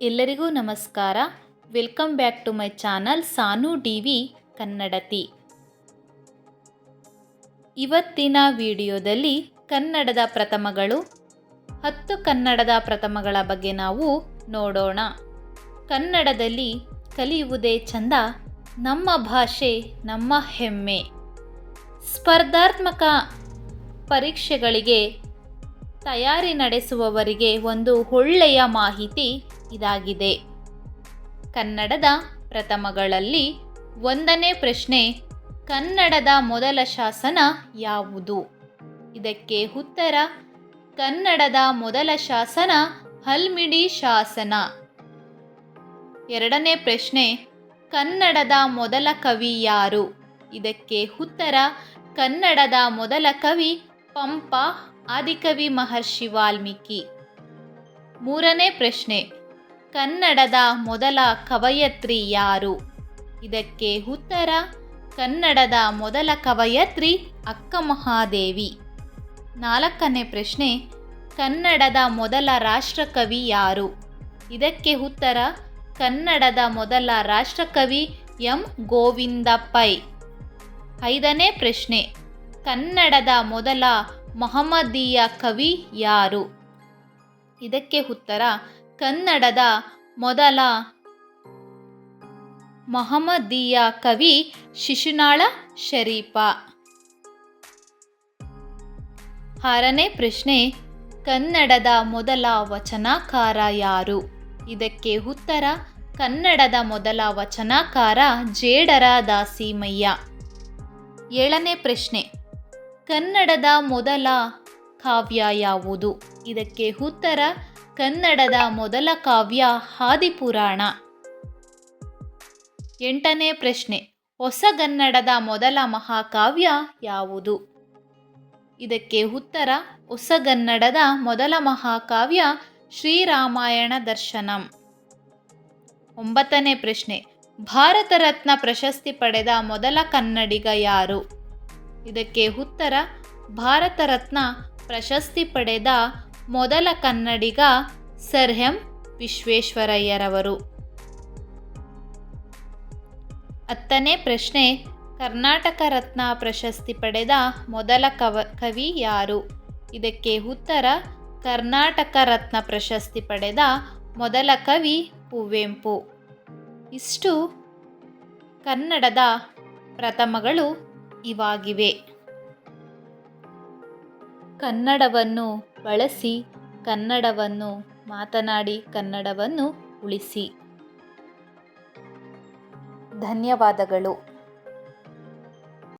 ಎಲ್ಲರಿಗೂ ನಮಸ್ಕಾರ. Welcome back to my channel Sanu D V ಕನ್ನಡತಿ ಇವತ್ತಿನ ವಿಡಿಯೋದಲ್ಲಿ ಕನ್ನಡದ ಪ್ರಥಮಗಳು, ಹತ್ತು ಕನ್ನಡದ ಪ್ರಥಮಗಳ ಬಗ್ಗೆ ನಾವು ನೋಡೋಣ. ಕನ್ನಡದಲ್ಲಿ ಕಲಿಯುವುದೇ ಚಂದ, ನಮ್ಮ ಭಾಷೆ, ನಮ್ಮ ಹೆಮ್ಮೆ. ಸ್ಪರ್ಧಾತ್ಮಕ ಪರೀಕ್ಷೆಗಳಿಗೆ ತಯಾರಿ ನಡೆಸುವವರಿಗೆ ಒಂದು ಒಳ್ಳೆಯ ಮಾಹಿತಿ ಇದಾಗಿದೆ. ಕನ್ನಡದ ಪ್ರಥಮಗಳಲ್ಲಿ ಒಂದನೇ ಪ್ರಶ್ನೆ, ಕನ್ನಡದ ಮೊದಲ ಶಾಸನ ಯಾವುದು? ಇದಕ್ಕೆ ಉತ್ತರ, ಕನ್ನಡದ ಮೊದಲ ಶಾಸನ ಹಲ್ಮಿಡಿ ಶಾಸನ. ಎರಡನೇ ಪ್ರಶ್ನೆ, ಕನ್ನಡದ ಮೊದಲ ಕವಿ ಯಾರು? ಇದಕ್ಕೆ ಉತ್ತರ, ಕನ್ನಡದ ಮೊದಲ ಕವಿ ಪಂಪ ಆದಿಕವಿ ಮಹರ್ಷಿ ವಾಲ್ಮೀಕಿ. ಮೂರನೇ ಪ್ರಶ್ನೆ ಕನ್ನಡದ ಮೊದಲ ಕವಯತ್ರಿ ಯಾರು? ಇದಕ್ಕೆ ಉತ್ತರ, ಕನ್ನಡದ ಮೊದಲ ಕವಯತ್ರಿ ಅಕ್ಕ ಮಹಾದೇವಿ ನಾಲ್ಕನೇ ಪ್ರಶ್ನೆ, ಕನ್ನಡದ ಮೊದಲ ರಾಷ್ಟ್ರಕವಿ ಯಾರು? ಇದಕ್ಕೆ ಉತ್ತರ, ಕನ್ನಡದ ಮೊದಲ ರಾಷ್ಟ್ರಕವಿ ಎಂ. ಗೋವಿಂದ ಪೈ ಐದನೇ ಪ್ರಶ್ನೆ, ಕನ್ನಡದ ಮೊದಲ ಮಹಮ್ಮದೀಯ ಕವಿ ಯಾರು? ಇದಕ್ಕೆ ಉತ್ತರ ಕನ್ನಡದ ಮೊದಲ ಮಹಮ್ಮದೀಯ ಕವಿ ಶಿಶುನಾಳ ಶರೀಫ. ಆರನೇ ಪ್ರಶ್ನೆ, ಕನ್ನಡದ ಮೊದಲ ವಚನಕಾರ ಯಾರು? ಇದಕ್ಕೆ ಉತ್ತರ, ಕನ್ನಡದ ಮೊದಲ ವಚನಕಾರ ಜೇಡರ ದಾಸಿಮಯ್ಯ. ಏಳನೇ ಪ್ರಶ್ನೆ, ಕನ್ನಡದ ಮೊದಲ ಕಾವ್ಯ ಯಾವುದು? ಇದಕ್ಕೆ ಉತ್ತರ ಕನ್ನಡದ ಮೊದಲ ಕಾವ್ಯ ಹಾದಿಪುರಾಣ. ಎಂಟನೇ ಪ್ರಶ್ನೆ ಹೊಸಗನ್ನಡದ ಮೊದಲ ಮಹಾಕಾವ್ಯ ಯಾವುದು? ಇದಕ್ಕೆ ಉತ್ತರ ಹೊಸಗನ್ನಡದ ಮೊದಲ ಮಹಾಕಾವ್ಯ ಶ್ರೀರಾಮಾಯಣ ದರ್ಶನಂ. ಒಂಬತ್ತನೇ ಪ್ರಶ್ನೆ, ಭಾರತ ರತ್ನ ಪ್ರಶಸ್ತಿ ಪಡೆದ ಮೊದಲ ಕನ್ನಡಿಗ ಯಾರು? ಇದಕ್ಕೆ ಉತ್ತರ, ಭಾರತ ರತ್ನ ಪ್ರಶಸ್ತಿ ಪಡೆದ ಮೊದಲ ಕನ್ನಡಿಗ ಸರ್ ಎಂ ವಿಶ್ವೇಶ್ವರಯ್ಯರವರು. ಹತ್ತನೇ ಪ್ರಶ್ನೆ, ಕರ್ನಾಟಕ ರತ್ನ ಪ್ರಶಸ್ತಿ ಪಡೆದ ಮೊದಲ ಕವ, ಕವಿ ಯಾರು? ಇದಕ್ಕೆ ಉತ್ತರ, ಕರ್ನಾಟಕ ರತ್ನ ಪ್ರಶಸ್ತಿ ಪಡೆದ ಮೊದಲ ಕವಿ ಕುವೆಂಪು ಇಷ್ಟು ಕನ್ನಡದ ಪ್ರಥಮಗಳು ಇವಾಗಿವೆ. ಕನ್ನಡವನ್ನು ಬಳಸಿ, ಕನ್ನಡವನ್ನು ಮಾತನಾಡಿ ಕನ್ನಡವನ್ನು ಉಳಿಸಿ. ಧನ್ಯವಾದಗಳು.